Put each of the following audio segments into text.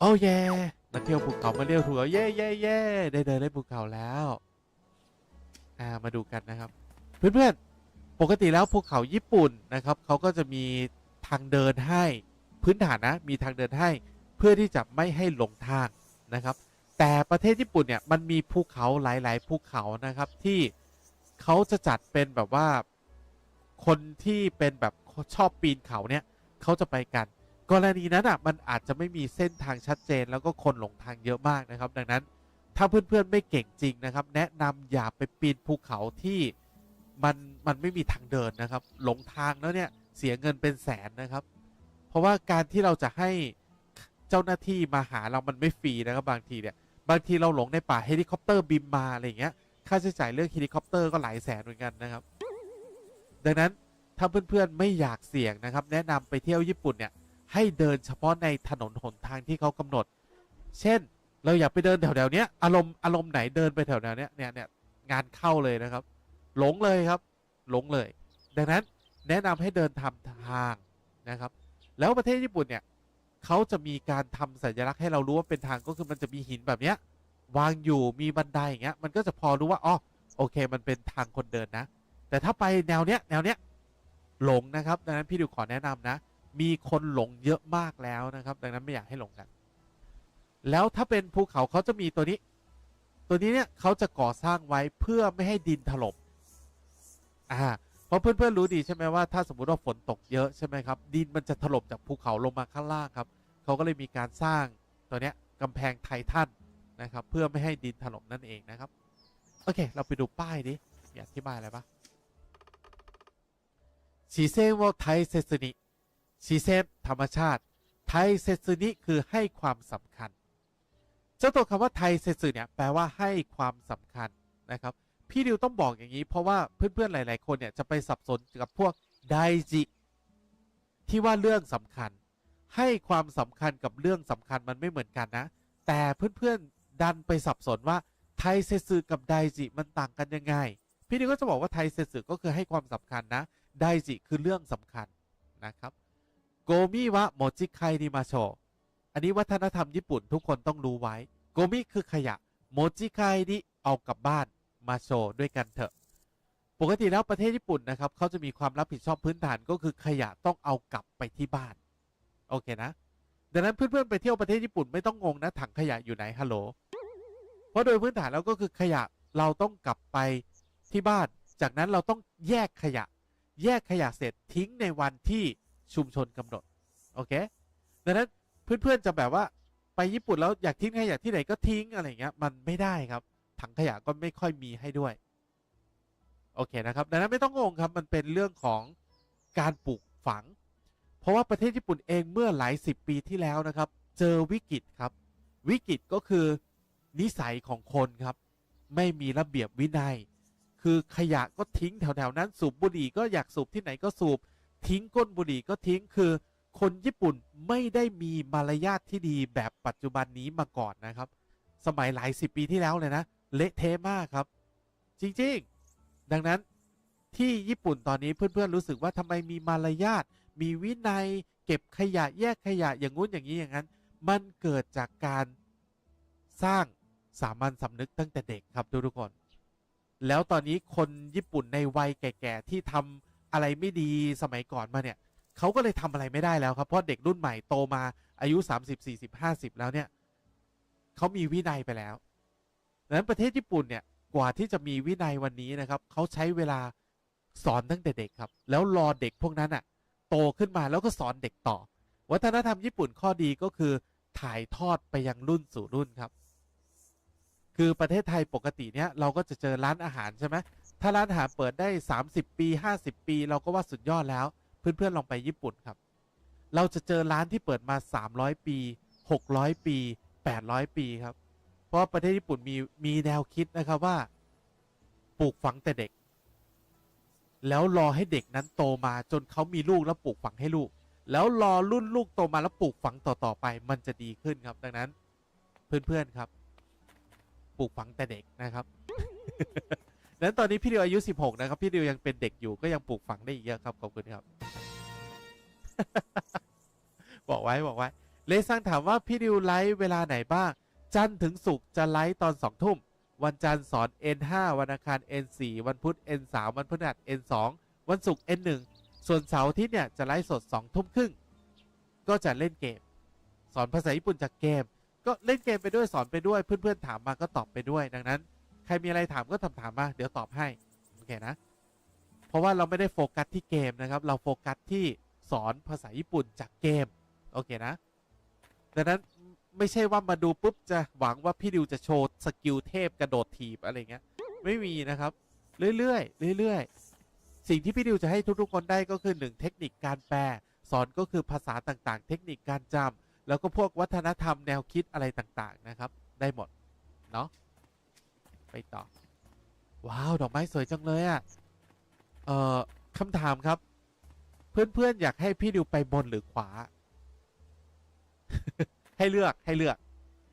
โอ้ย่นักเที่ยวภูเขามาเรียวถูกแล้วเย่เย่เย่ได้เดินเล่นภูเขาแล้ว อ่ามาดูกันนะครับ เพื่อนๆ ปกติแล้วภูเขาญี่ปุ่นนะครับเขาก็จะมีทางเดินให้พื้นฐานนะ มีทางเดินให้เพื่อที่จะไม่ให้หลงทางนะครับ แต่ประเทศญี่ปุ่นเนี่ยมันมีภูเขาหลาย ๆ ภูเขานะครับที่เขาจะจัดเป็นแบบว่าคนที่เป็นแบบชอบปีนเขาเนี่ยเขาจะไปกัน กรณีนั้นอะมันอาจจะไม่มีเส้นทางชัดเจน แล้วก็คนหลงทางเยอะมากนะครับ ดังนั้นถ้าเพื่อนๆไม่เก่งจริงนะครับ แนะนำอย่าไปปีนภูเขาที่มันมันไม่มีทางเดินนะครับ หลงทางแล้วเนี่ยเสียเงินเป็นแสนนะครับ เพราะว่าการที่เราจะให้เจ้าหน้าที่มาหาเรามันไม่ฟรีนะครับบางทีเนี่ยบางทีเราหลงในป่าเฮลิคอปเตอร์บินมาอะไรอย่างเงี้ยค่าใช้จ่ายเรื่องเฮลิคอปเตอร์ก็หลายแสนเหมือนกันนะครับ ดังนั้นถ้าเพื่อนๆไม่อยากเสี่ยงนะครับ แนะนำไปเที่ยวญี่ปุ่นเนี่ย ให้เดินเฉพาะในถนนหนทางที่เขากำหนด เช่น เราอยากไปเดินแถวๆเนี้ยอารมณ์อารมณ์ไหนเดินไปแถวๆเนี้ยเนี่ยเนี่ยงานเข้าเลยนะครับ หลงเลยครับ หลงเลย ดังนั้นแนะนำให้เดินทำทางนะครับ แล้วประเทศญี่ปุ่นเนี่ยเขาจะมีการทำสัญลักษณ์ให้เรารู้ว่าเป็นทางก็คือมันจะมีหินแบบเนี้ยวางอยู่มีบันไดอย่างเงี้ยมันก็จะพอรู้ว่าอ๋อโอเค มันเป็นทางคนเดินนะ แต่ถ้าไปแนวเนี้ยแนวเนี้ยหลงนะครับ ดังนั้นพี่ดิวขอแนะนำนะ มีคนหลงเยอะมากแล้วนะครับ ดังนั้นไม่อยากให้หลงกัน แล้วถ้าเป็นภูเขาเขาจะมีตัวนี้ ตัวนี้เนี่ยเขาจะก่อสร้างไว้เพื่อไม่ให้ดินถล่มอ่าเพราะเพื่อนๆรู้ดีใช่ไหมว่าถ้าสมมุติว่าฝนตกเยอะใช่ไหมครับ ดินมันจะถล่มจากภูเขาลงมาข้างล่างครับเขาก็เลยมีการสร้างตัวเนี้ยกำแพงไททันนะครับ เพื่อไม่ให้ดินถล่มนั่นเองนะครับ โอเค เราไปดูป้ายดิมีอธิบายอะไรปะสีเซนว่าไทเซสนิ สีเซนธรรมชาติ ไทเซสนิคือให้ความสำคัญ เจ้าตัวคำว่าไทเซสึเนี่ยแปลว่าให้ความสำคัญนะครับ พี่ดิวต้องบอกอย่างนี้ เพราะว่าเพื่อนๆหลาย ๆ คนเนี่ยจะไปสับสนกับพวกไดจิที่ว่าเรื่องสำคัญ ให้ความสำคัญกับเรื่องสำคัญมันไม่เหมือนกันนะ แต่เพื่อนๆดันไปสับสนว่าไทเซสึกับไดจิมันต่างกันยังไง พี่ดิวก็จะบอกว่าไทเซสึก็คือให้ความสำคัญนะไดจิคือเรื่องสำคัญนะครับ โกมิวะโมจิไคนิมาโชอันนี้วัฒนธรรมญี่ปุ่นทุกคนต้องรู้ไว้ โกมิคือขยะ โมจิไคนี่เอากลับบ้านมาโชด้วยกันเถอะ ปกติแล้วประเทศญี่ปุ่นนะครับเขาจะมีความรับผิดชอบพื้นฐานก็คือขยะต้องเอากลับไปที่บ้าน โอเคนะ ดังนั้นเพื่อนๆไปเที่ยวประเทศญี่ปุ่นไม่ต้องงงนะถังขยะอยู่ไหนฮัลโหล เพราะโดยพื้นฐานแล้วก็คือขยะเราต้องกลับไปที่บ้าน จากนั้นเราต้องแยกขยะ แยกขยะเสร็จทิ้งในวันที่ ชุมชนกำหนด โอเคดังนั้นเพื่อนๆจะแบบว่าไปญี่ปุ่นแล้วอยากทิ้งขยะที่ไหนก็ทิ้งอะไรเงี้ยมันไม่ได้ครับ ถังขยะก็ไม่ค่อยมีให้ด้วย โอเคนะครับดังนั้นไม่ต้องงงครับมันเป็นเรื่องของการปลูกฝัง เพราะว่าประเทศญี่ปุ่นเองเมื่อหลายสิบปีที่แล้วนะครับ เจอวิกฤตครับ วิกฤตก็คือนิสัยของคนครับ ไม่มีระเบียบวินัย คือขยะก็ทิ้งแถวๆนั้นสูบบุหรี่ก็อยากสูบที่ไหนก็สูบ ทิ้งก้นบุหรี่ก็ทิ้งคือ คนญี่ปุ่นไม่ได้มีมารยาทที่ดีแบบปัจจุบันนี้มาก่อนนะครับ สมัยหลายสิบปีที่แล้วเลยนะ เละเทะมากครับ จริงๆ ดังนั้นที่ญี่ปุ่นตอนนี้เพื่อนๆรู้สึกว่าทำไมมีมารยาทมีวินัยเก็บขยะแยกขยะอย่างงู้นอย่างนี้อย่างนั้น มันเกิดจากการสร้างสามัญสำนึกตั้งแต่เด็กครับทุกๆคน แล้วตอนนี้คนญี่ปุ่นในวัยแก่ ๆ ที่ทำ อะไรไม่ดีสมัยก่อนมาเนี่ยเขาก็เลยทำอะไรไม่ได้แล้วครับเพราะเด็กรุ่นใหม่โตมาอายุ 30 40 50 แล้วเนี่ยเขามีวินัยไปแล้วดังนั้นประเทศญี่ปุ่นเนี่ยกว่าที่จะมีวินัยวันนี้นะครับเขาใช้เวลาสอนตั้งแต่เด็กครับ แล้วรอเด็กพวกนั้นอะโตขึ้นมาแล้วก็สอนเด็กต่อ วัฒนธรรมญี่ปุ่นข้อดีก็คือถ่ายทอดไปยังรุ่นสู่รุ่นครับ คือประเทศไทยปกติเนี่ยเราก็จะเจอร้านอาหารใช่ไหม ถ้าร้านอาหารเปิดได้ 30 ปี 50 ปี เราก็ว่าสุดยอดแล้ว เพื่อนๆลองไปญี่ปุ่นครับ เราจะเจอร้านที่เปิดมา 300 ปี 600 ปี 800 ปีครับ เพราะประเทศญี่ปุ่นมีมีแนวคิดนะครับว่าปลูกฝังแต่เด็ก แล้วรอให้เด็กนั้นโตมาจนเขามีลูกแล้วปลูกฝังให้ลูก แล้วรอรุ่นลูกโตมาแล้วปลูกฝังต่อๆไป มันจะดีขึ้นครับ ดังนั้นเพื่อนๆครับ ปลูกฝังแต่เด็กนะครับ นั้นตอนนี้พี่ดิวอายุ 16 นะครับ พี่ดิวยังเป็นเด็กอยู่ก็ยังปลูกฝังได้อีกเยอะครับ ขอบคุณครับ บอกไว้บอกไว้ เลซังถามว่าพี่ดิวไลฟ์เวลาไหนบ้าง จันทร์ถึงศุกร์จะไลฟ์ตอนสองทุ่ม วันจันทร์สอน N5 วันอังคาร N4 วันพุธ N3 วันพฤหัส N2 วันศุกร์ N1 ส่วนเสาร์ทิตย์เนี่ยจะไลฟ์สด 2 ทุ่มครึ่ง ก็จะเล่นเกม สอนภาษาญี่ปุ่นจากเกม ก็เล่นเกมไปด้วยสอนไปด้วยเพื่อนๆถามมาก็ตอบไปด้วยดังนั้น ใครมีอะไรถามก็ถามถามมา เดี๋ยวตอบให้ โอเค นะ เพราะว่าเราไม่ได้โฟกัสที่เกมนะครับ เราโฟกัสที่สอนภาษาญี่ปุ่นจากเกม โอเค นะดังนั้นไม่ใช่ว่ามาดูปุ๊บ จะหวังว่าพี่ดิวจะโชว์สกิลเทพกระโดดถีบอะไรเงี้ย ไม่มีนะครับ เรื่อยๆเรื่อยๆสิ่งที่พี่ดิวจะให้ทุกๆคนได้ก็คือหนึ่งเทคนิคการแปลสอนก็คือภาษาต่างๆ เทคนิคการจำแล้วก็พวกวัฒนธรรมแนวคิดอะไรต่างๆนะครับ ได้หมด เนาะ ไปต่อ ว้าว ดอกไม้สวยจังเลยอะ่ะ เอ่อคำถามครับ เพื่อนๆ อยากให้พี่ดิวไปบนหรือขวา ให้เลือกให้เลือก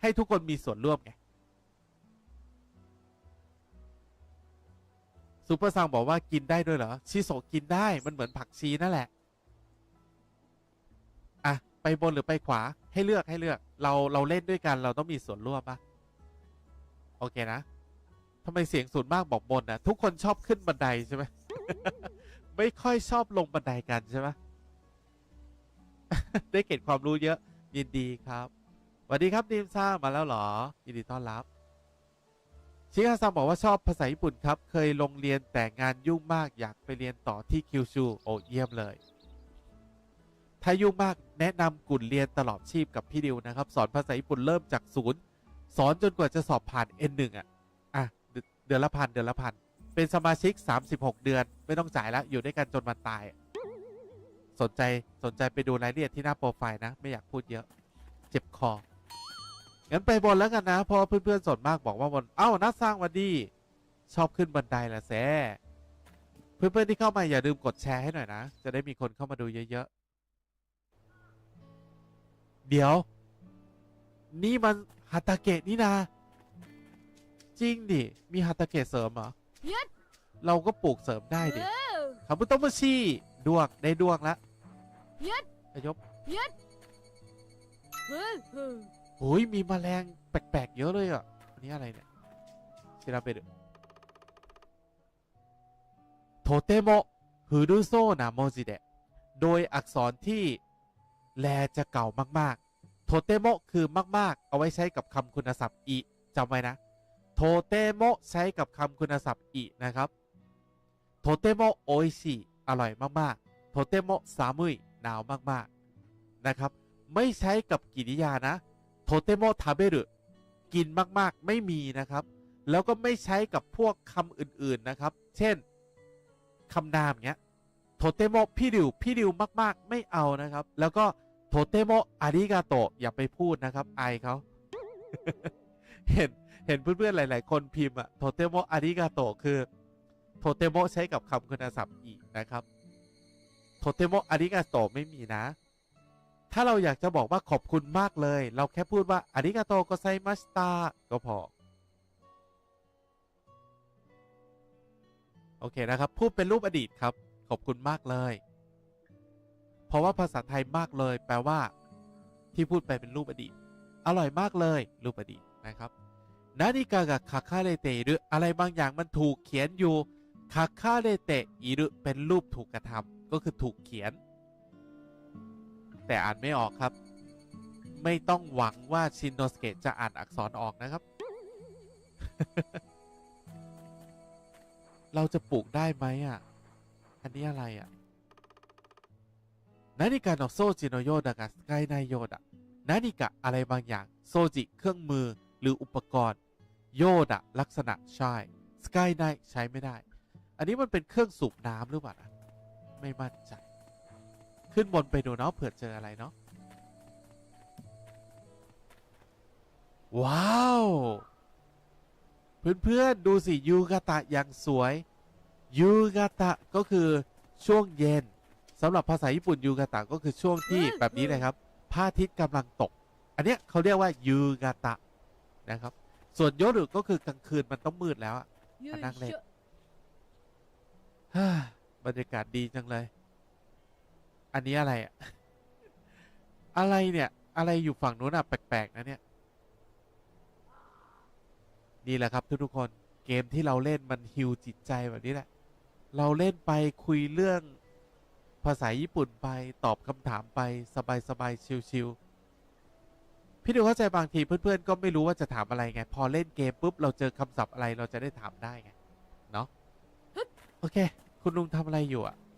ให้ทุกคนมีส่วนร่วมไงซูเปอร์ซังบอกว่ากินได้ด้วยเหรอ ชิโซกินได้มันเหมือนผักชีนั่นแหละ อะ ไปบนหรือไปขวา ให้เลือกให้เลือก เราเราเล่นด้วยกันเราต้องมีส่วนร่วมปะโอเคนะ ทำไมเสียงสูงมากบอกบนนะทุกคนชอบขึ้นบันไดใช่ไหม ไม่ค่อยชอบลงบันไดกันใช่ไหม ได้เก็บความรู้เยอะ ยินดีครับสวัสดีครับดีมซ่ามาแล้วเหรอ ยินดีต้อนรับ ชิคาซังบอกว่าชอบภาษาญี่ปุ่นครับ เคยลงเรียนแต่งานยุ่งมากอยากไปเรียนต่อที่คิวชูโอ้เยี่ยมเลย ถ้ายุ่งมากแนะนำกุ่นเรียนตลอดชีพกับพี่ดิวนะครับ สอนภาษาญี่ปุ่นเริ่มจากศูนย์สอนจนกว่าจะสอบผ่าน N1 อะอะ เดือนละพันเดือนละพันเป็นสมาชิก 36 เดือน ไม่ต้องจ่ายแล้วอยู่ด้วยกันจนวันตาย สนใจสนใจไปดูรายละเอียดที่หน้าโปรไฟล์นะ ไม่อยากพูดเยอะ เจ็บคองั้นไปบนแล้วกันนะเพราะเพื่อนๆสนมากบอกว่าบนเอ้านัดสร้างวันดีชอบขึ้นบันไดละแซ่เพื่อนๆที่เข้ามาอย่าลืมกดแชร์ให้หน่อยนะ จะได้มีคนเข้ามาดูเยอะๆ เดี๋ยว นี่มันฮาตาเกะนี่นะ จริงดิ มีฮาตาเกะเสริมเหรอยึดเราก็ปลูกเสริมได้ดิเออคาบุโตะมุชิดวงได้ดวงละยึดอายบยึดเออเออโอ้ยมีแมลงแปลกๆ เยอะเลยอะ อันนี้อะไรเนี่ยชิราเปดูโทเตโมฮืรุโซนะโมจิเดะโดยอักษรที่แลจะเก่ามากๆ โทเตโมคือมาก ๆ เอาไว้ใช้กับคำคุณศัพท์อีจำไว้นะ โทเตโมใช้กับคำคุณศัพท์อีนะครับโทเตโมโอิชิอร่อยมากๆโทเตโมซามุยหนาวมากๆนะครับ ไม่ใช้กับกริยานะโทเตโมทาเบรุกินมากๆไม่มีนะครับ แล้วก็ไม่ใช้กับพวกคำอื่นๆนะครับ เช่นคำนามเงี้ยโทเตโมพี่ดิวพี่ดิวมากๆ ไม่เอานะครับ แล้วก็โทเตโมอาริกาโตอย่าไปพูดนะครับ อายเขาเห็น เห็นเพื่อนๆหลาย ๆ คนพิมพ์อะโทเตโมอาริกาโตะคือโทเตโมใช้กับคำคุณศัพท์อีกนะครับโทเตโมอาริกาโตะไม่มีนะ ถ้าเราอยากจะบอกว่าขอบคุณมากเลย เราแค่พูดว่าอาริกาโตโกไซมาสตาก็พอ โอเคนะครับ พูดเป็นรูปอดีตครับ ขอบคุณมากเลย เพราะว่าภาษาไทยมากเลย แปลว่า ที่พูดไปเป็นรูปอดีต อร่อยมากเลย รูปอดีตนะครับ นาฬิกากับคาคาเรเตอิรุอะไรบางอย่างมันถูกเขียนอยู่คาคาเรเตอิรุเป็นรูปถูกกระทำก็คือถูกเขียน แต่อ่านไม่ออกครับ ไม่ต้องหวังว่าชินโนสเกะจะอ่านอักษรออกนะครับ เราจะปลูกได้ไหมอะ อันนี้อะไรอะนาฬิกาโนโซจิโนโยดะกับสกายไนโยดะนาฬิกาอะไรบางอย่าง โซจิเครื่องมือหรืออุปกรณ์ โยดะลักษณะใช่สกายไนใช้ไม่ได้ อันนี้มันเป็นเครื่องสูบน้ำหรือเปล่านะไม่มั่นใจ ขึ้นบนไปดูเนาะเผื่อเจออะไรเนาะว้าว เพื่อนๆ ดูสิยูกาตะอย่างสวยยูกาตะก็คือช่วงเย็นสำหรับภาษาญี่ปุ่นยูกาตะก็คือช่วงที่แบบนี้เลยครับพระอาทิตย์กำลังตก อันเนี้ยเขาเรียกว่ายูกาตะนะครับ ส่วนโยรุก็คือกลางคืนมันต้องมืดแล้วอะยือะดนั่งเล่นเชือกฮ่าบรรยากาศดีจังเลย อันนี้อะไรอะอะไรเนี่ย อะไรอยู่ฝั่งนู้นอะแปลกๆนะเนี่ย นี่แหละครับทุกๆคน เกมที่เราเล่นมันฮิวจิตใจแบบนี้แหละ เราเล่นไปคุยเรื่องภาษาญี่ปุ่นไปตอบคำถามไปสบายๆชิวๆ พี่ดูเข้าใจบางทีเพื่อนๆก็ไม่รู้ว่าจะถามอะไรไง พอเล่นเกมปุ๊บเราเจอคำศัพท์อะไรเราจะได้ถามได้ไง เนาะโอเค คุณลุงทำอะไรอยู่อะ